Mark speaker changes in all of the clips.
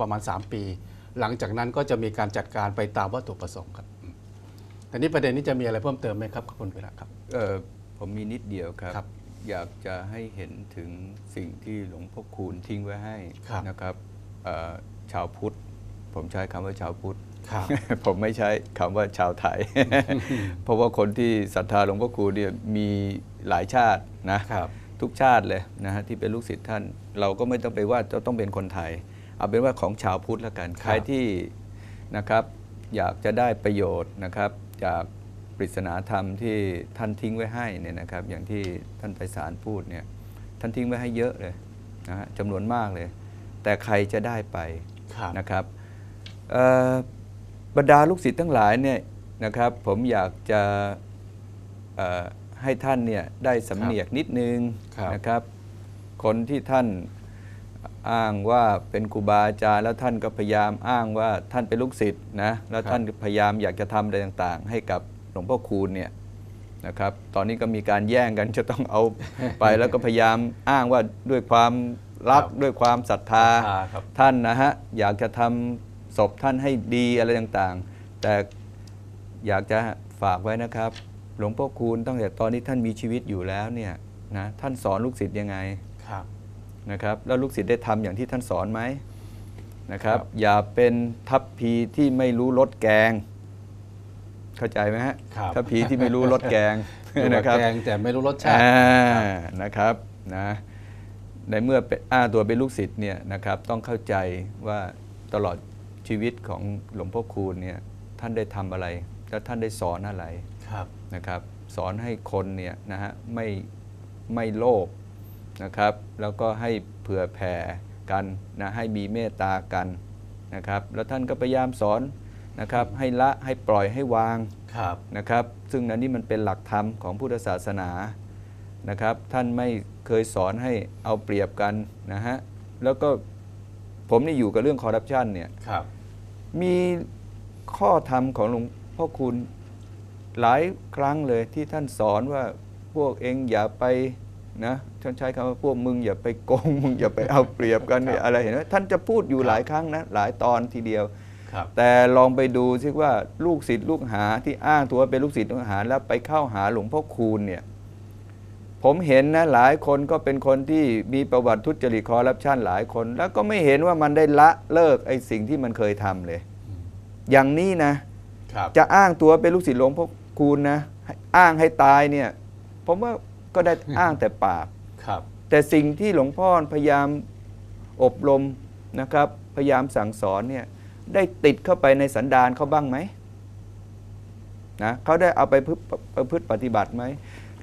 Speaker 1: ประมาณ 3 ปี หลังจากนั้นก็จะมีการจัดการไปตามวัตถุประสงค์ครับอืมแต่นี้ประเด็นนี้จะมีอะไรเพิ่มเติมไหมครับคุณวีระครับ
Speaker 2: เออผมมีนิดเดียวครับ
Speaker 1: ครับ
Speaker 2: อยากจะให้เห็นถึงสิ่งที่หลวงพ่อคูณทิ้งไว้ให้
Speaker 1: ครับ
Speaker 2: นะครับเอ่อชาวพุทธ ผมใช้คำว่าชาวพุทธ
Speaker 1: ครับ
Speaker 2: ผมไม่ใช้คำว่าชาวไทย เพราะว่าคนที่ศรัทธาหลวงพ่อคูณเนี่ยมีหลายชาตินะครับทุกชาติเลยนะฮะที่เป็นลูกศิษย์ท่าน เราก็ไม่ต้องไปว่าจะต้องเป็นคนไทย เอาเป็นว่าของชาวพุทธแล้วกัน ใครที่นะครับอยากจะได้ประโยชน์นะครับ จากปริศนาธรรมที่ท่านทิ้งไว้ให้เนี่ยนะครับ อย่างที่ท่านไพศาลพูดเนี่ยท่านทิ้งไว้ให้เยอะเลยนะฮะจำนวนมากเลย แต่ใครจะได้ไป
Speaker 1: ครับ
Speaker 2: นะครับเอ่อบรรดาลูกศิษย์ทั้งหลายเนี่ยนะครับ ผมอยากจะเอ่อให้ท่านเนี่ยได้สำเนียกนิดนึง
Speaker 1: ครับ
Speaker 2: นะครับ คนที่ท่าน อ้างว่าเป็นครูบาอาจารย์แล้วท่านก็พยายามอ้างว่าท่านเป็นลูกศิษย์นะแล้วท่านพยายามอยากจะทำอะไรต่างๆ ให้กับหลวงพ่อคูณเนี่ยนะครับตอนนี้ก็มีการแย่งกันจะต้องเอาไปแล้วก็พยายามอ้างว่าด้วยความรัก
Speaker 1: ครับ
Speaker 2: ด้วยความศรัทธา
Speaker 1: อ่าครับ
Speaker 2: ท่านนะฮะอยากจะทำศพท่านให้ดีอะไรต่างๆ แต่อยากจะฝากไว้นะครับ หลวงพ่อคูณตั้งแต่ตอนนี้ท่านมีชีวิตอยู่แล้วเนี่ยนะท่านสอนลูกศิษย์ยังไง
Speaker 1: ครับ
Speaker 2: นะครับแล้วลูกศิษย์ได้ทำอย่างที่ท่านสอนไหมนะครับ
Speaker 1: ครับ
Speaker 2: อย่าเป็นทัพพีที่ไม่รู้รสแกง เข้าใจไหมฮะ
Speaker 1: ครับ
Speaker 2: ทัพพีที่ไม่รู้รสแกง
Speaker 1: รู้
Speaker 2: นะครั
Speaker 1: ว่าแกงแต่ไม่รู้รสชาติ
Speaker 2: อ่านะครับนะในเมื่อเป็นอ้างตัวเป็นลูกศิษย์เนี่ยนะครับต้องเข้าใจว่าตลอดชีวิตของหลวงพ่อคูณเนี่ยท่านได้ทำอะไร แล้วท่านได้สอนอะไร
Speaker 1: ครับ
Speaker 2: นะครับ สอนให้คนเนี่ยนะฮะไม่ไม่โลภ นะครับ แล้วก็ให้เผื่อแผ่กันนะให้มีเมตตากันนะครับ แล้วท่านก็พยายามสอนนะครับให้ละให้ปล่อยให้วาง
Speaker 1: ครับ
Speaker 2: นะครับ ซึ่งอันนี้มันเป็นหลักธรรมของพุทธศาสนานะครับ ท่านไม่เคยสอนให้เอาเปรียบกันนะฮะแล้วก็ผมนี่อยู่กับเรื่องคอร์รัปชันเนี่ย
Speaker 1: ครับ
Speaker 2: มีข้อธรรมของหลวงพ่อคุณหลายครั้งเลยที่ท่านสอนว่าพวกเองอย่าไป นะท่านใช้คำว่าพวกมึงอย่าไปโกงมึงอย่าไปเอาเปรียบกันเนี่ยอะไรเห็นไหมท่านจะพูดอยู่หลายครั้งนะหลายตอนทีเดียว
Speaker 1: ครับ
Speaker 2: แต่ลองไปดูซิว่าลูกศิษย์ลูกหาที่อ้างตัวว่าเป็นลูกศิษย์ลูกหาแล้วไปเข้าหาหลวงพ่อคูณเนี่ยผมเห็นนะหลายคนก็เป็นคนที่มีประวัติทุจริตคอร์รัปชันหลายคน แล้วก็ไม่เห็นว่ามันได้ละเลิกไอ้สิ่งที่มันเคยทำเลย อย่างนี้นะ
Speaker 1: ครับ
Speaker 2: จะอ้างตัวเป็นลูกศิษย์หลวงพ่อคูณนะให้อ้างให้ตายเนี่ยผมว่า ก็ได้อ้างแต่ปาก
Speaker 1: ครับ
Speaker 2: แต่สิ่งที่หลวงพ่อพยายามอบรมนะครับ พยายามสั่งสอนเนี่ยได้ติดเข้าไปในสันดานเขาบ้างไหมนะเขาได้เอาไปพฤประพฤติปฏิบัติไหม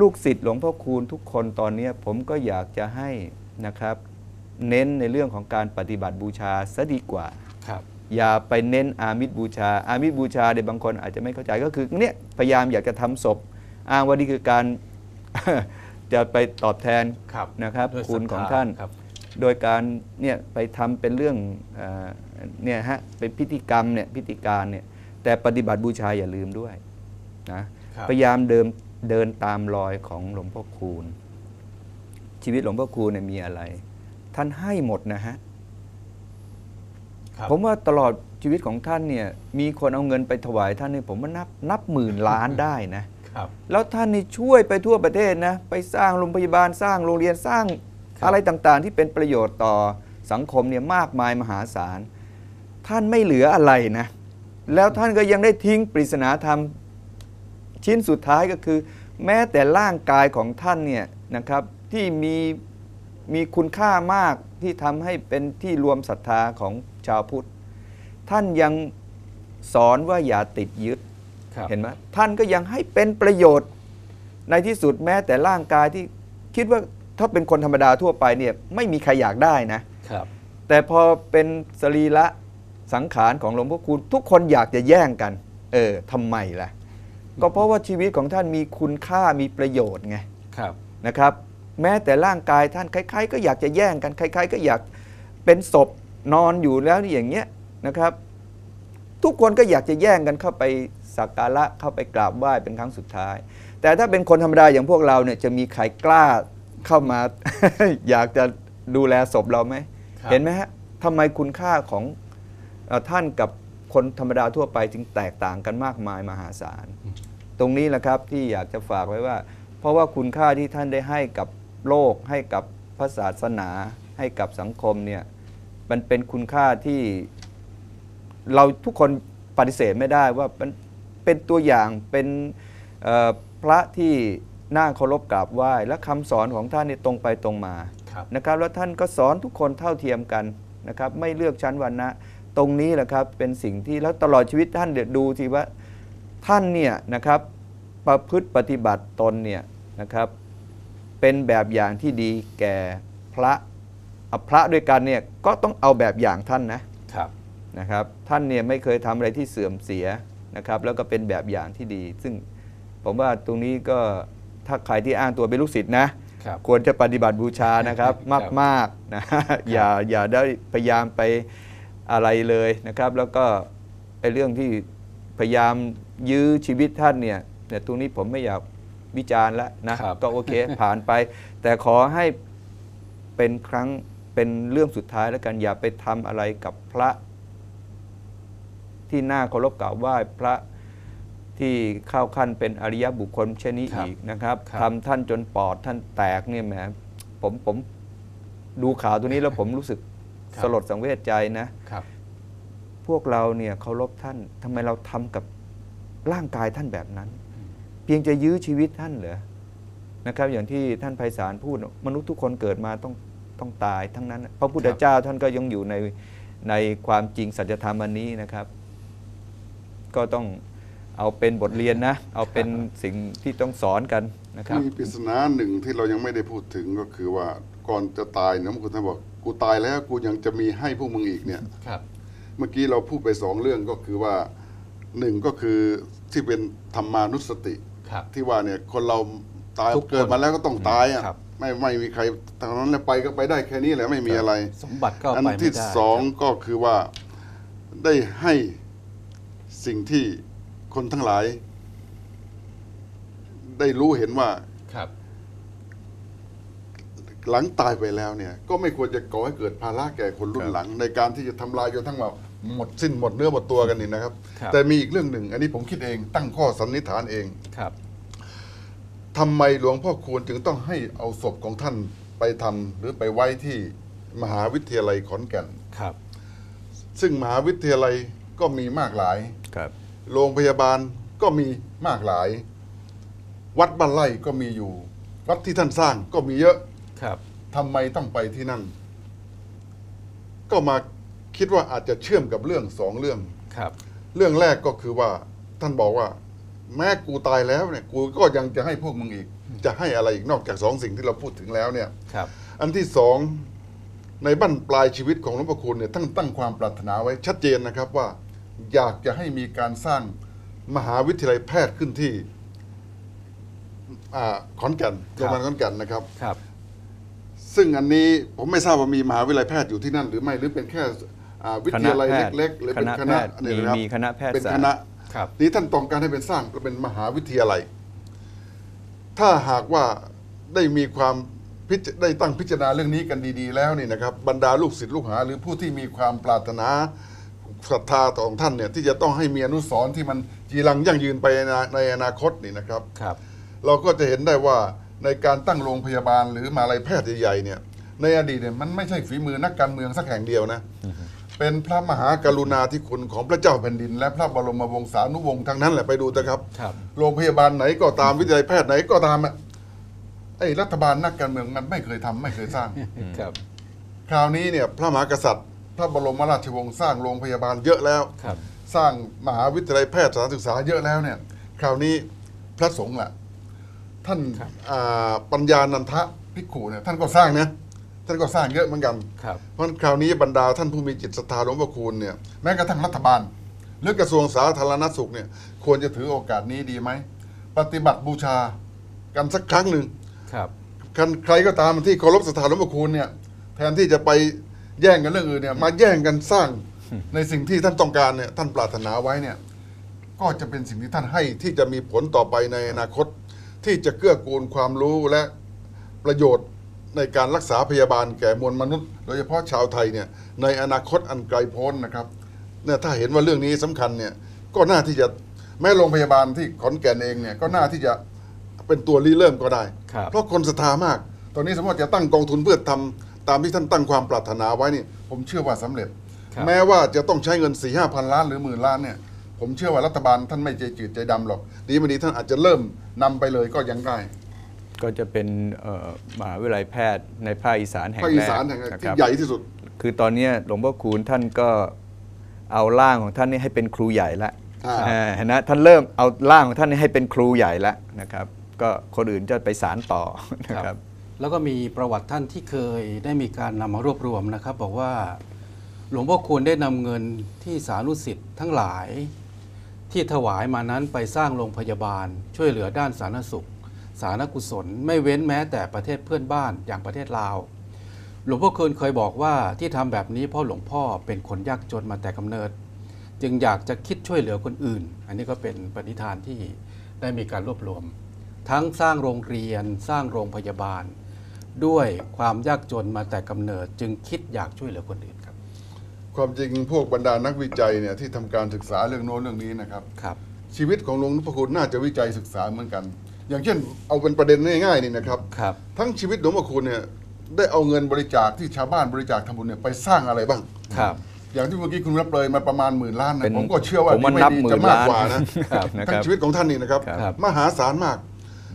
Speaker 2: ลูกศิษย์หลวงพ่อคูณทุกคนตอนเนี้ยผมก็อยากจะให้นะครับ เน้นในเรื่องของการปฏิบัติบูชาซะดีกว่า
Speaker 1: ครับ
Speaker 2: อย่าไปเน้นอามิตบูชา อามิตบูชาเดี๋ยวบางคนอาจจะไม่เข้าใจก็คือเนี่ยพยายามอยากจะทำศพอ้างว่านี่คือการ จะไปตอบแทน
Speaker 1: ครับ
Speaker 2: นะครับ
Speaker 1: ด้วย
Speaker 2: คุณ
Speaker 1: ศรัทธ
Speaker 2: ของท่าน
Speaker 1: ครับ
Speaker 2: โดยการเนี่ยไปทำเป็นเรื่องเอ่อเนี่ยฮะเป็นพิธีกรรมเนี่ยพิธีการเนี่ยแต่ปฏิบัติบูชาอย่าลืมด้วยนะครับพยายามเดิมเดินตามรอยของหลวงพ่อคูณ ชีวิตหลวงพ่อคูณเนี่ยมีอะไร ท่านให้หมดนะฮะ
Speaker 1: ครับ
Speaker 2: ผมว่าตลอดชีวิตของท่านเนี่ยมีคนเอาเงินไปถวายท่านเนี่ยผมว่านับนับหมื่นล้านได้นะ
Speaker 1: ครับ
Speaker 2: แล้วท่านนี่ช่วยไปทั่วประเทศนะไปสร้างโรงพยาบาลสร้างโรงเรียนสร้าง
Speaker 1: ครับ
Speaker 2: อะไรต่างๆ ที่เป็นประโยชน์ต่อสังคมเนี่ยมากมายมหาศาล ท่านไม่เหลืออะไรนะ แล้วท่านก็ยังได้ทิ้งปริศนาธรรม ชิ้นสุดท้ายก็คือ แม้แต่ร่างกายของท่านเนี่ยนะครับที่มีมีคุณค่ามากที่ทำให้เป็นที่รวมศรัทธาของชาวพุทธ ท่านยังสอนว่าอย่าติดยึด
Speaker 1: ครับ
Speaker 2: เห็นไหมท่านก็ยังให้เป็นประโยชน์ในที่สุดแม้แต่ร่างกายที่คิดว่าถ้าเป็นคนธรรมดาทั่วไปเนี่ยไม่มีใครอยากได้นะ
Speaker 1: ครับ
Speaker 2: แต่พอเป็นสรีระสังขารของหลวงพ่อคูณทุกคนอยากจะแย่งกัน เออทำไมล่ะ ก็เพราะว่าชีวิตของท่านมีคุณค่ามีประโยชน์ไง
Speaker 1: ครับ
Speaker 2: นะครับ แม้แต่ร่างกายท่านใครๆก็อยากจะแย่งกันใครๆก็อยากเป็นศพนอนอยู่แล้วนี่อย่างเงี้ยนะครับ ทุกคนก็อยากจะแย่งกันเข้าไป สักการะเข้าไปกราบไหว้เป็นครั้งสุดท้าย แต่ถ้าเป็นคนธรรมดาอย่างพวกเราเนี่ยจะมีใครกล้าเข้ามา อยากจะดูแลศพเราไหม
Speaker 1: ครับ
Speaker 2: เห็นไหมฮะททำไมคุณค่าของเอ่อท่านกับคนธรรมดาทั่วไปจึงแตกต่างกันมากมายมหาศาล ตรงนี้แหละครับที่อยากจะฝากไว้ว่า เพราะว่าคุณค่าที่ท่านได้ให้กับโลก ให้กับพระศาสนา ให้กับสังคมเนี่ยมันเป็นคุณค่าที่เราทุกคนปฏิเสธไม่ได้ว่ามัน เป็นตัวอย่างเป็นเอ่อพระที่น่าเคารพกราบไหว้ และคำสอนของท่านเนี่ยตรงไปตรงมา
Speaker 1: ครับ
Speaker 2: นะครับแล้วท่านก็สอนทุกคนเท่าเทียมกันนะครับไม่เลือกชั้นวรรณะตรงนี้แหละครับเป็นสิ่งที่แล้วตลอดชีวิตท่านเดี๋ยวดูสิว่าท่านเนี่ยนะครับประพฤติปฏิบัติตนเนี่ยนะครับเป็นแบบอย่างที่ดีแก่พระอะพระด้วยกันเนี่ยก็ต้องเอาแบบอย่างท่านนะครับนะครับท่านเนี่ยไม่เคยทำอะไรที่เสื่อมเสีย นะครับแล้วก็เป็นแบบอย่างที่ดี ซึ่งผมว่าตรงนี้ก็ถ้าใครที่อ้างตัวเป็นลูกศิษย์นะ
Speaker 1: ครับ
Speaker 2: ควรจะปฏิบัติบูชานะครับ
Speaker 1: ครับ
Speaker 2: มากๆนะอย่าอย่าได้พยายามไปอะไรเลยนะครับ แล้วก็ไอ้เรื่องที่พยายามยื้อชีวิตท่านเนี่ยเนี่ยตรงนี้ผมไม่อยากวิจารณ์แล้วนะครับ ก็โอเคผ่านไป แต่ขอให้เป็นครั้งเป็นเรื่องสุดท้ายแล้วกันอย่าไปทำอะไรกับพระ ที่น่าเคารพกราบไหว้พระที่เข้าขั้นเป็นอริยบุคคลเช่นนี้
Speaker 1: ครับ
Speaker 2: อีกนะครับ
Speaker 1: ครับ
Speaker 2: ทำท่านจนปอดท่านแตกเนี่ยแหมผมผมดูข่าวตัวนี้แล้วผมรู้สึกสลดสังเวชใจนะ
Speaker 1: ครับ
Speaker 2: พวกเราเนี่ยเคารพท่านทำไมเราทำกับร่างกายท่านแบบนั้นเพียงจะยื้อชีวิตท่านเหรอนะครับ อย่างที่ท่านไพศาลพูด มนุษย์ทุกคนเกิดมาต้องต้องตายทั้งนั้น พระพุทธ
Speaker 1: ครับ
Speaker 2: เจ้าท่านก็ยังอยู่ในในความจริงสัจธรรมอันนี้นะครับ ก็ต้องเอาเป็นบทเรียนนะ เอาเป็นสิ่งที่ต้องสอนกันนะครับ
Speaker 3: มีปริศนาหนึ่งที่เรายังไม่ได้พูดถึงก็คือว่าก่อนจะตายเนี่ยพระคุณท่านบอกกูตายแล้วกูยังจะมีให้พวกมึงอีกเนี่ย
Speaker 1: ครับ
Speaker 3: เมื่อกี้เราพูดไปสองเรื่องก็คือว่าหนึ่งก็คือที่เป็นธรรมานุสติ
Speaker 1: ครับ
Speaker 3: ที่ว่าเนี่ยคนเราตาย
Speaker 1: ทุกคน
Speaker 3: เกิดมาแล้วก็ต้องตายอะ
Speaker 1: ครับ
Speaker 3: ไม่ไม่มีใครตอนนั้นแล้วไปก็ไปได้แค่นี้แหละไม่มีอะไร
Speaker 1: สมบัติก็
Speaker 3: อัน
Speaker 1: ไปไม่
Speaker 3: ที่
Speaker 1: ได้
Speaker 3: สอง
Speaker 1: ครับ
Speaker 3: ก็คือว่าได้ให้ สิ่งที่คนทั้งหลาย ได้รู้เห็นว่า
Speaker 1: ครับ
Speaker 3: หลังตายไปแล้วเนี่ย ก็ไม่ควรจะก่อให้เกิดภาระแก่คนรุ่นหลัง ในการที่จะทำลายจนทั้งว่าหมดสิ้นหมดเนื้อหมดตัวกันนี่นะครับ
Speaker 1: ครับ
Speaker 3: แต่มีอีกเรื่องหนึ่ง อันนี้ผมคิดเองตั้งข้อสันนิษฐานเอง
Speaker 1: ครับ
Speaker 3: ทำไมหลวงพ่อคูณจึงต้องให้เอาศพของท่านไปทำหรือไปไว้ที่มหาวิทยาลัยขอนแก่น
Speaker 1: ครับ
Speaker 3: ซึ่งมหาวิทยาลัย ก็มีมากหลาย
Speaker 2: ครับ
Speaker 3: โรงพยาบาลก็มีมากหลาย วัดบ้านไร่ก็มีอยู่ วัดที่ท่านสร้างก็มีเยอะ
Speaker 1: ครับ
Speaker 3: ทำไมต้องไปที่นั่น ก็มาคิดว่าอาจจะเชื่อมกับเรื่องสองเรื่อง
Speaker 1: ครับ
Speaker 3: เรื่องแรกก็คือว่าท่านบอกว่า แม้กูตายแล้วเนี่ย กูก็ยังจะให้พวกมึงอีก จะให้อะไรอีกนอกจากสองสิ่งที่เราพูดถึงแล้วเนี่ย
Speaker 1: ครับ
Speaker 3: อันที่สองในบั้นปลายชีวิตของหลวงพ่อคุณเนี่ยท่านตั้งความปรารถนาไว้ชัดเจนนะครับว่า อยากจะให้มีการสร้างมหาวิทยาลัยแพทย์ขึ้นที่อ่าขอนแก่นโรงพยาบาลขอนแก่นนะครับ
Speaker 1: ครับ
Speaker 3: ซึ่งอันนี้ผมไม่ทราบว่ามีมหาวิทยาลัยแพทย์อยู่ที่นั่นหรือไม่หรือเป็นแค่อ่าวิทยาลัย
Speaker 2: คณะแพทย์
Speaker 3: เล็กๆ หรือเป็น
Speaker 2: ค
Speaker 3: ค
Speaker 2: ณะ
Speaker 3: ณะ
Speaker 2: แพทย์
Speaker 3: นี่นะครับ
Speaker 2: มีมีคณะแพทย์
Speaker 3: เป็น
Speaker 2: ศาสตร์
Speaker 3: คณะ
Speaker 1: ครับ
Speaker 3: นี้ท่านต้องการให้เป็นสร้างเป็นมหาวิทยาลัย ถ้าหากว่าได้มีความพิจได้ตั้งพิจารณาเรื่องนี้กันดี ๆ แล้วนี่นะครับ บรรดาลูกศิษย์ลูกหา หรือผู้ที่มีความปรารถนา ศรัทธาต่อองค์ท่านเนี่ยที่จะต้องให้มีอนุสรณ์ที่มันจีรังยั่งยืนไปในในอนาคตนี่นะครับ
Speaker 1: ครับ
Speaker 3: เราก็จะเห็นได้ว่าในการตั้งโรงพยาบาลหรือมหาลัยแพทย์ใหญ่ๆเนี่ยในอดีตเนี่ยมันไม่ใช่ฝีมือนักการเมืองสักแห่งเดียวนะ เป็นพระมหากรุณาธิคุณของพระเจ้าแผ่นดิน และพระบรมวงศานุวงศ์ทั้งนั้นแหละไปดูนะครับ
Speaker 1: ครับ
Speaker 3: โรงพยาบาลไหนก็ตามวิทยาลัยแพทย์ไหนก็ตามอะไอ้รัฐบาลนักการเมืองมันไม่เคยทำไม่เคยสร้าง
Speaker 1: ครับ
Speaker 3: คราวนี้เนี่ยพระมหากษัตริย์ พระบรมราชวงศ์สร้างโรงพยาบาลเยอะแล้ว
Speaker 1: ครับ
Speaker 3: สร้างมหาวิทยาลัยแพทย์สถานศึกษาเยอะแล้วเนี่ย คราวนี้พระสงฆ์ล่ะ ท่าน
Speaker 1: ครับ
Speaker 3: อ่าปัญญานันทะภิกขุเนี่ยท่านก็สร้างนะท่านก็สร้างเยอะเหมือนกัน
Speaker 1: ครับ
Speaker 3: เพราะฉะนั้นคราวนี้บรรดาท่านผู้มีจิตศรัทธาหลวงพ่อคูณเนี่ยแม้กระทั่งรัฐบาล หรือกระทรวงสาธารณสุขเนี่ยควรจะถือโอกาสนี้ดีไหม ปฏิบัติบูชากันสักครั้งหนึ่ง
Speaker 1: ครับ
Speaker 3: ใครใครก็ตามที่เคารพศรัทธาหลวงพ่อคูณเนี่ยแทนที่จะไป แย่งกันเรื่องอื่นเนี่ยมาแย่งกันสร้างในสิ่งที่ท่านต้องการเนี่ยท่านปรารถนาไว้เนี่ยก็จะเป็นสิ่งที่ท่านให้ที่จะมีผลต่อไปในอนาคต ที่จะเกื้อกูลความรู้และประโยชน์ในการรักษาพยาบาลแก่มวลมนุษย์ โดยเฉพาะชาวไทยเนี่ยในอนาคตอันไกลโพ้นนะครับเนี่ยถ้าเห็นว่าเรื่องนี้สำคัญเนี่ยก็น่าที่จะแม้โรงพยาบาลที่ขอนแก่นเองเนี่ยก็น่าที่จะเป็นตัวริเริ่มก็ได้
Speaker 1: ครับ
Speaker 3: เพราะคนศรัทธามาก ตอนนี้สมมติจะตั้งกองทุนเพื่อทำ ตามที่ท่านตั้งความปรารถนาไว้นี่ผมเชื่อว่าสำเร็จ
Speaker 1: ครับ
Speaker 3: แม้ว่าจะต้องใช้เงิน4ี่ห้าพันล้านหรือหมื่นล้านเนี่ยผมเชื่อว่ารัฐบาลท่านไม่ใจจืดใจดำหรอก ดีไม่ดีท่านอาจจะเริ่มนำไปเลยก็ยังได้
Speaker 2: ก็จะเป็นเอ่อมหาวิทยาลัยแพทย์ในภาคอีสานแห่ง
Speaker 3: ภาค
Speaker 2: แร
Speaker 3: อี
Speaker 2: ก
Speaker 3: สานแห่ง
Speaker 2: นะค
Speaker 3: ที่
Speaker 2: รับ
Speaker 3: ใหญ่ที่สุด
Speaker 2: คือตอนเนี้ยหลวงพ่อคูณท่านก็เอาร่างของท่านนี่ให้เป็นครูใหญ่ละ
Speaker 3: อ่า
Speaker 2: เออเห็นนะท่านเริ่มเอาร่างของท่านนี่ให้เป็นครูใหญ่แล้วนะครับ ก็คนอื่นจะไปสารต่อนะครับ
Speaker 1: แล้วก็มีประวัติท่านที่เคยได้มีการนำมารวบรวมนะครับ บอกว่าหลวงพ่อคูณได้นำเงินที่สานุสิทธิ์ทั้งหลาย ที่ถวายมานั้นไปสร้างโรงพยาบาล ช่วยเหลือด้านสาธารณสุข สาธารณกุศล ไม่เว้นแม้แต่ประเทศเพื่อนบ้านอย่างประเทศลาว หลวงพ่อคูณเคยบอกว่าที่ทำแบบนี้เพราะหลวงพ่อเป็นคนยากจนมาแต่กำเนิด จึงอยากจะคิดช่วยเหลือคนอื่น อันนี้ก็เป็นปณิธานที่ได้มีการรวบรวม ทั้งสร้างโรงเรียนสร้างโรงพยาบาล ด้วยความยากจนมาแต่กำเนิด จึงคิดอยากช่วยเหลือคนอื่นครับ
Speaker 3: ความจริงพวกบรรดานักวิจัยเนี่ยที่ทำการศึกษาเรื่องโน้นเรื่องนี้นะครับ
Speaker 1: ครับ
Speaker 3: ชีวิตของหลวงพ่อคุณน่าจะวิจัยศึกษาเหมือนกัน อย่างเช่น เอาเป็นประเด็นง่ายๆนี่นะครับ
Speaker 1: ครับ
Speaker 3: ทั้งชีวิตหลวงพ่อคุณเนี่ยได้เอาเงินบริจาคที่ชาวบ้านบริจาคทำบุญเนี่ยไปสร้างอะไรบ้าง
Speaker 1: ครับ
Speaker 3: อย่างที่เมื่อกี้คุณรับเลยมาประมาณหมื่นล้านนะ
Speaker 2: เป็น
Speaker 3: ผมก็เชื่อว่า
Speaker 2: ผมว่า
Speaker 3: ไม่
Speaker 2: นับ
Speaker 3: ดี
Speaker 2: หมื่
Speaker 3: จะ
Speaker 2: น
Speaker 3: มาก
Speaker 2: ล้าน
Speaker 3: กว่านะครับ
Speaker 2: นะค
Speaker 3: ทั้
Speaker 2: รั
Speaker 3: ง
Speaker 2: บ
Speaker 3: ชีวิตของท่านนี่นะครับ
Speaker 1: ครับ
Speaker 3: มหาศาลมาก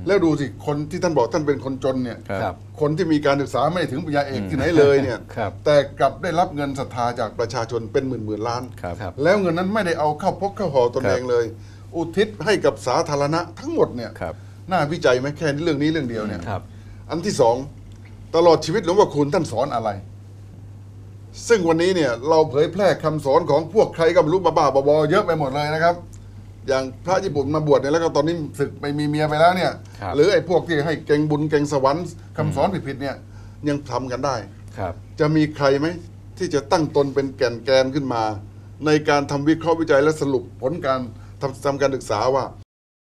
Speaker 3: แล้วดูสิคนที่ท่านบอกท่านเป็นคนจนเนี่ย
Speaker 1: ครับ
Speaker 3: คนที่มีการศึกษาไม่ถึงปริญญาเอกที่ไหนเลยเนี่ย
Speaker 1: ครับ
Speaker 3: แต่กลับได้รับเงินศรัทธาจากประชาชนเป็นหมื่นหมื่นล้าน
Speaker 2: ครับ
Speaker 1: ครับ
Speaker 3: แล้วเงินนั้นไม่ได้เอาเข้าพกเข้าห่อตน
Speaker 2: ครับ
Speaker 3: เองเลย อุทิศให้กับสาธารณะทั้งหมดเนี่ย
Speaker 2: ครับ
Speaker 3: น่าวิจัยไหมแค่เรื่องนี้เรื่องเดียวเนี่ย
Speaker 1: ครับ
Speaker 3: อันที่สองตลอดชีวิตหลวงพ่อคูณท่านสอนอะไร ซึ่งวันนี้เนี่ยเราเผยแพร่คำสอนของพวกใครก็ไม่รู้บ้าๆบอๆเยอะไปหมดเลยนะครับ อย่างพระญี่ปุ่นมาบวชเนี่ยแล้วก็ตอนนี้ศึกไปมีเมียไปแล้วเนี่ย
Speaker 1: ครับ
Speaker 3: หรือไอ้พวกที่ให้เก่งบุญเก่งสวรรค์คำสอนผิดๆเนี่ยยังทำกันได้
Speaker 1: ครับ
Speaker 3: จะมีใครไหมที่จะตั้งตนเป็นแก่นแกนขึ้นมา ในการทำวิเคราะห์วิจัยและสรุปผลการทำทำการศึกษาว่า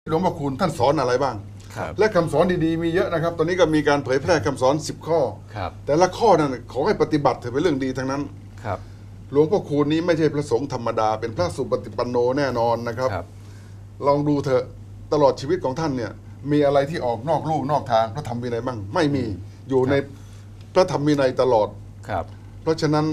Speaker 3: หลวงพ่อคูณท่านสอนอะไรบ้าง
Speaker 1: ครับ
Speaker 3: และคำสอนดีๆมีเยอะนะครับ ตอนนี้ก็มีการเผยแพร่คำสอน 10 ข้อ
Speaker 1: ครับ
Speaker 3: แต่ละข้อนั้นขอให้ปฏิบัติเถอะเป็นเรื่องดีทั้งนั้น
Speaker 1: ครับ
Speaker 3: หลวงพ่อคูณนี้ไม่ใช่พระสงฆ์ธรรมดา เป็นพระสุปฏิปันโนแน่นอนนะครับ
Speaker 1: ครับ
Speaker 3: ลองดูเถอะตลอดชีวิตของท่านเนี่ยมีอะไรที่ออกนอกลู่นอกทางพระธรรมวินัยบ้างไม่มีอยู่ในพระธรรมวินัยตลอด
Speaker 1: ครับ
Speaker 3: เพราะฉะนั้น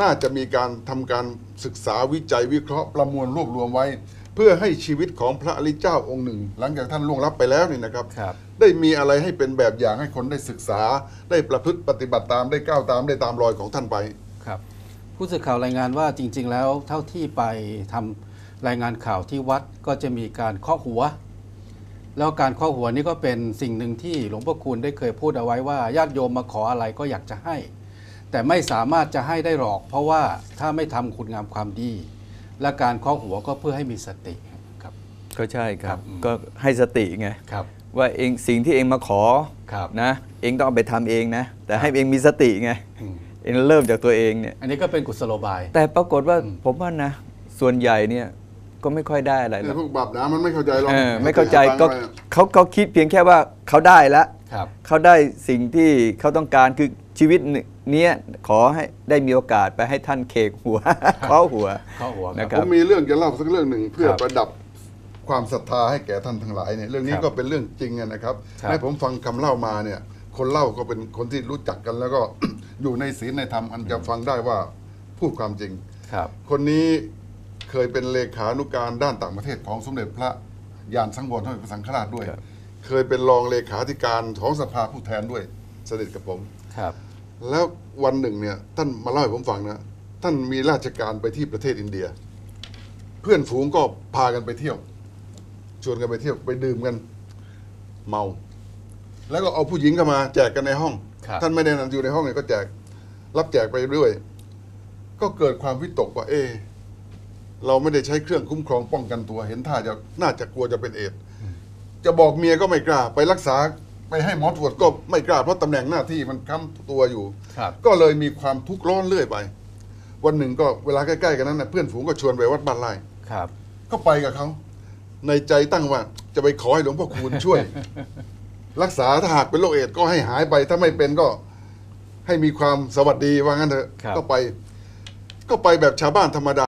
Speaker 3: น่าจะมีการทำการศึกษาวิจัยวิเคราะห์ประมวลรวบรวมไว้ เพื่อให้ชีวิตของพระอริยเจ้าองค์หนึ่ง หลังจากท่านล่วงลับไปแล้วนี่นะครับ
Speaker 1: ครับ
Speaker 3: ได้มีอะไรให้เป็นแบบอย่างให้คนได้ศึกษา ได้ประพฤติปฏิบัติตามได้ก้าวตามได้ตามรอยของท่านไป
Speaker 1: ครับ ผู้สื่อข่าวรายงานว่าจริง ๆ แล้วเท่าที่ไปทำ รายงานข่าวที่วัดก็จะมีการเคาะหัว แล้วการเคาะหัวนี่ก็เป็นสิ่งหนึ่งที่หลวงพ่อคูณได้เคยพูดเอาไว้ว่าญาติโยมมาขออะไรก็อยากจะให้ แต่ไม่สามารถจะให้ได้หรอก เพราะว่าถ้าไม่ทำคุณงามความดี และการเคาะหัวก็เพื่อให้มีสติครับ
Speaker 2: ก็ใช่ค
Speaker 1: ครั
Speaker 2: รับ
Speaker 1: บ
Speaker 2: ก็ให้สติไง
Speaker 1: ครับ
Speaker 2: ว่าเองสิ่งที่เองมาขอ
Speaker 1: ครับ
Speaker 2: นะ เองต้องเอาไปทำเองนะ แต่ให้เองมีสติไง
Speaker 1: อืม
Speaker 2: เองเริ่มจากตัวเองเนี่ย
Speaker 1: อันนี้ก็เป็นกุศโลบาย
Speaker 2: แต่ปรากฏว่า
Speaker 1: อืม
Speaker 2: ผมว่านะ ส่วนใหญ่เนี่ย ก็ไม่ค่อยได้อะไรหร
Speaker 3: แต่
Speaker 2: อก
Speaker 3: พวกบาปหนามันไม่เข้าใจหรอก
Speaker 2: เออไม่เข้าใจก็
Speaker 3: หาตังค์ไป
Speaker 2: เขาเขาคิดเพียงแค่ว่าเขาได้แล้ว
Speaker 1: ครับ
Speaker 2: เขาได้สิ่งที่เขาต้องการคือชีวิตเนี้ยขอให้ได้มีโอกาสไปให้ท่านเคกหัวเคาะหัว
Speaker 1: เคาะหัวครับ
Speaker 2: นะค
Speaker 3: ผ
Speaker 2: รับ
Speaker 3: มมีเรื่องจะเล่าสักเรื่องหนึ่งเพื่อ
Speaker 1: ครับ
Speaker 3: ประดับความศรัทธาให้แก่ท่านทั้งหลายเนี่ยเรื่องนี้
Speaker 1: ครับ
Speaker 3: ก็เป็นเรื่องจริงอะนะครับ
Speaker 1: ครับ
Speaker 3: ให้ผมฟังคำเล่ามาเนี่ย คนเล่าก็เป็นคนที่รู้จักกันแล้วก็อยู่ในศีลในธรรมอันจะฟังได้ว่าพูดความจริง
Speaker 1: ครับ
Speaker 3: คนนี้ เคยเป็นเลขานุการด้านต่างประเทศของสมเด็จพระยานสังวรสมเด็จพระสังฆราชด้วย
Speaker 2: ครับ
Speaker 3: เคยเป็นรองเลขาธิการของสภาผู้แทนด้วยสนิทกับผม
Speaker 1: ครับ
Speaker 3: แล้ววันหนึ่งเนี่ยท่านมาเล่าให้ผมฟังนะ ท่านมีราชการไปที่ประเทศอินเดีย เพื่อนฝูงก็พากันไปเที่ยว ชวนกันไปเที่ยวไปดื่มกันเมา แล้วก็เอาผู้หญิงเข้ามาแจกกันในห้อง
Speaker 1: ครับ
Speaker 3: ท่านไม่ได้นั่งอยู่ในห้องเนี่ยก็แจก รับแจกไปด้วยก็เกิดความวิตกว่า เอะ เราไม่ได้ใช้เครื่องคุ้มครองป้องกันตัว เห็นท่าจะน่าจะกลัวจะเป็นเอดส์จะบอกเมียก็ไม่กล้า ไปรักษาไปให้หมอตรวจก็ไม่กล้าเพราะตำแหน่งหน้าที่มันค้ำตัวอยู่
Speaker 1: ครับ
Speaker 3: ก็เลยมีความทุกข์ร้อนเรื่อยไป วันหนึ่งก็เวลาใกล้ๆกันนั้นนะเพื่อนฝูงก็ชวนไปวัดบ้านไร่
Speaker 1: ครับ
Speaker 3: ก็ไปกับเขา ในใจตั้งว่าจะไปขอให้หลวงพ่อคูณช่วย รักษาถ้าหากเป็นโรคเอดส์ก็ให้หายไปถ้าไม่เป็นก็ ให้มีความสวัสดีว่างั้นเถอะ
Speaker 1: ครับ
Speaker 3: ก็ไป ก็ไปแบบชาวบ้านธรรมดา